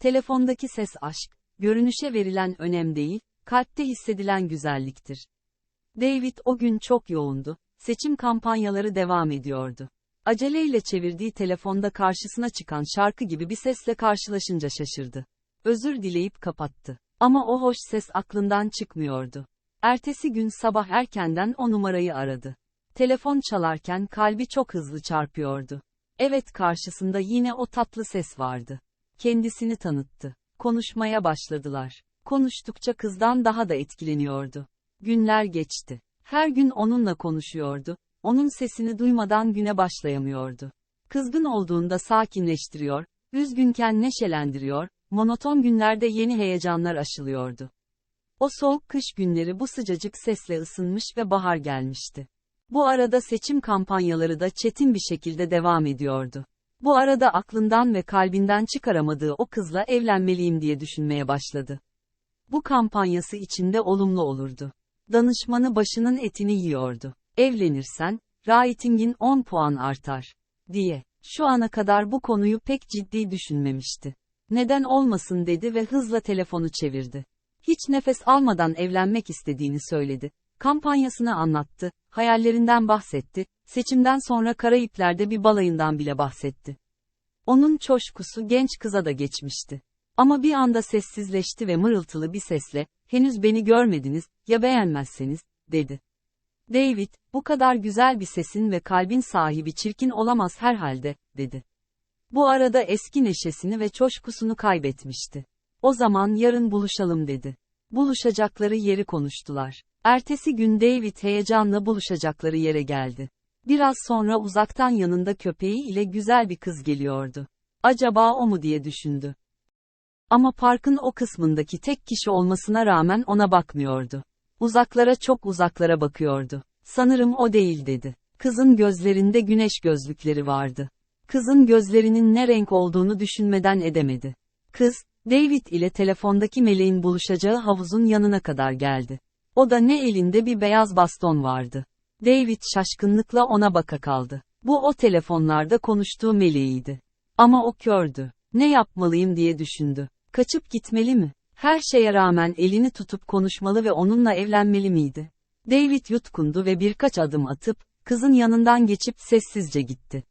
Telefondaki ses aşk, görünüşe verilen önem değil, kalpte hissedilen güzelliktir. David o gün çok yoğundu, seçim kampanyaları devam ediyordu. Aceleyle çevirdiği telefonda karşısına çıkan şarkı gibi bir sesle karşılaşınca şaşırdı. Özür dileyip kapattı. Ama o hoş ses aklından çıkmıyordu. Ertesi gün sabah erkenden o numarayı aradı. Telefon çalarken kalbi çok hızlı çarpıyordu. Evet karşısında yine o tatlı ses vardı. Kendisini tanıttı. Konuşmaya başladılar. Konuştukça kızdan daha da etkileniyordu. Günler geçti. Her gün onunla konuşuyordu. Onun sesini duymadan güne başlayamıyordu. Kızgın olduğunda sakinleştiriyor, üzgünken neşelendiriyor, monoton günlerde yeni heyecanlar aşılıyordu. O soğuk kış günleri bu sıcacık sesle ısınmış ve bahar gelmişti. Bu arada seçim kampanyaları da çetin bir şekilde devam ediyordu. Bu arada aklından ve kalbinden çıkaramadığı o kızla evlenmeliyim diye düşünmeye başladı. Bu kampanyası içinde olumlu olurdu. Danışmanı başının etini yiyordu. Evlenirsen, ratingin 10 puan artar. diye. Şu ana kadar bu konuyu pek ciddi düşünmemişti. Neden olmasın dedi ve hızla telefonu çevirdi. Hiç nefes almadan evlenmek istediğini söyledi. Kampanyasını anlattı, hayallerinden bahsetti, seçimden sonra Karayipler'de bir balayından bile bahsetti. Onun coşkusu genç kıza da geçmişti. Ama bir anda sessizleşti ve mırıltılı bir sesle, henüz beni görmediniz, ya beğenmezseniz, dedi. David, bu kadar güzel bir sesin ve kalbin sahibi çirkin olamaz herhalde, dedi. Bu arada eski neşesini ve coşkusunu kaybetmişti. O zaman yarın buluşalım dedi. Buluşacakları yeri konuştular. Ertesi gün David heyecanla buluşacakları yere geldi. Biraz sonra uzaktan yanında köpeği ile güzel bir kız geliyordu. Acaba o mu diye düşündü. Ama parkın o kısmındaki tek kişi olmasına rağmen ona bakmıyordu. Uzaklara çok uzaklara bakıyordu. Sanırım o değil dedi. Kızın gözlerinde güneş gözlükleri vardı. Kızın gözlerinin ne renk olduğunu düşünmeden edemedi. Kız, David ile telefondaki meleğin buluşacağı havuzun yanına kadar geldi. O da ne elinde bir beyaz baston vardı. David şaşkınlıkla ona baka kaldı. Bu o telefonlarda konuştuğu meleğiydi. Ama o kördü. Ne yapmalıyım diye düşündü. Kaçıp gitmeli mi? Her şeye rağmen elini tutup konuşmalı ve onunla evlenmeli miydi? David yutkundu ve birkaç adım atıp, kızın yanından geçip sessizce gitti.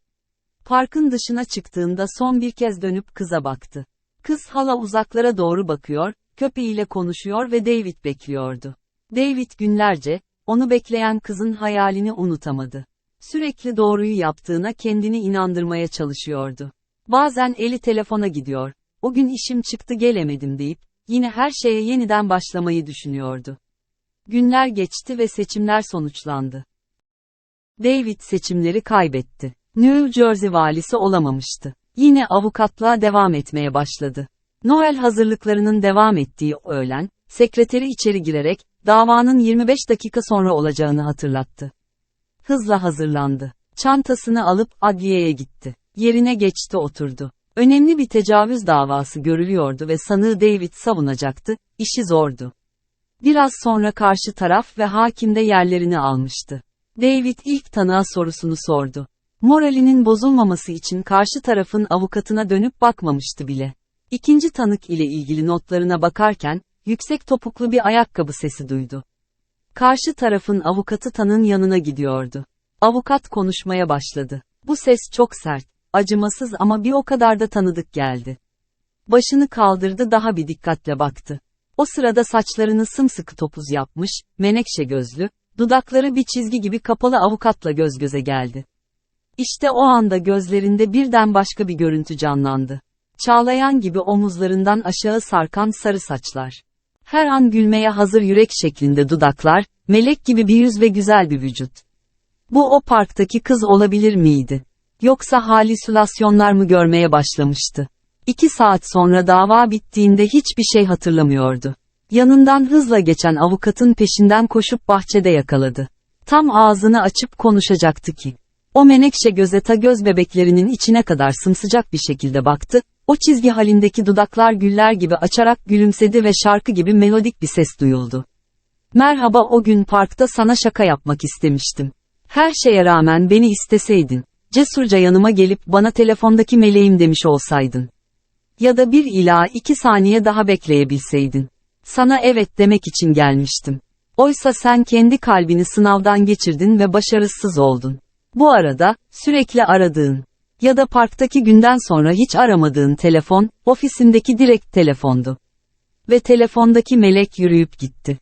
Parkın dışına çıktığında son bir kez dönüp kıza baktı. Kız hala uzaklara doğru bakıyor, köpeğiyle konuşuyor ve David bekliyordu. David günlerce, onu bekleyen kızın hayalini unutamadı. Sürekli doğruyu yaptığına kendini inandırmaya çalışıyordu. Bazen eli telefona gidiyor, o gün işim çıktı gelemedim deyip, yine her şeye yeniden başlamayı düşünüyordu. Günler geçti ve seçimler sonuçlandı. David seçimleri kaybetti. New Jersey valisi olamamıştı. Yine avukatlığa devam etmeye başladı. Noel hazırlıklarının devam ettiği öğlen, sekreteri içeri girerek, davanın 25 dakika sonra olacağını hatırlattı. Hızla hazırlandı. Çantasını alıp adliyeye gitti. Yerine geçti oturdu. Önemli bir tecavüz davası görülüyordu ve sanığı David savunacaktı, işi zordu. Biraz sonra karşı taraf ve hakim de yerlerini almıştı. David ilk tanığa sorusunu sordu. Moralinin bozulmaması için karşı tarafın avukatına dönüp bakmamıştı bile. İkinci tanık ile ilgili notlarına bakarken, yüksek topuklu bir ayakkabı sesi duydu. Karşı tarafın avukatı tanın yanına gidiyordu. Avukat konuşmaya başladı. Bu ses çok sert, acımasız ama bir o kadar da tanıdık geldi. Başını kaldırdı daha bir dikkatle baktı. O sırada saçlarını sımsıkı topuz yapmış, menekşe gözlü, dudakları bir çizgi gibi kapalı avukatla göz göze geldi. İşte o anda gözlerinde birden başka bir görüntü canlandı. Çağlayan gibi omuzlarından aşağı sarkan sarı saçlar. Her an gülmeye hazır yürek şeklinde dudaklar, melek gibi bir yüz ve güzel bir vücut. Bu o parktaki kız olabilir miydi? Yoksa halüsinasyonlar mı görmeye başlamıştı? İki saat sonra dava bittiğinde hiçbir şey hatırlamıyordu. Yanından hızla geçen avukatın peşinden koşup bahçede yakaladı. Tam ağzını açıp konuşacaktı ki. O menekşe göze ta göz bebeklerinin içine kadar sımsıcak bir şekilde baktı, o çizgi halindeki dudaklar güller gibi açarak gülümsedi ve şarkı gibi melodik bir ses duyuldu. Merhaba o gün parkta sana şaka yapmak istemiştim. Her şeye rağmen beni isteseydin, cesurca yanıma gelip bana telefondaki meleğim demiş olsaydın. Ya da bir ila iki saniye daha bekleyebilseydin. Sana evet demek için gelmiştim. Oysa sen kendi kalbini sınavdan geçirdin ve başarısız oldun. Bu arada, sürekli aradığın ya da parktaki günden sonra hiç aramadığın telefon, ofisindeki direkt telefondu. Ve telefondaki melek yürüyüp gitti.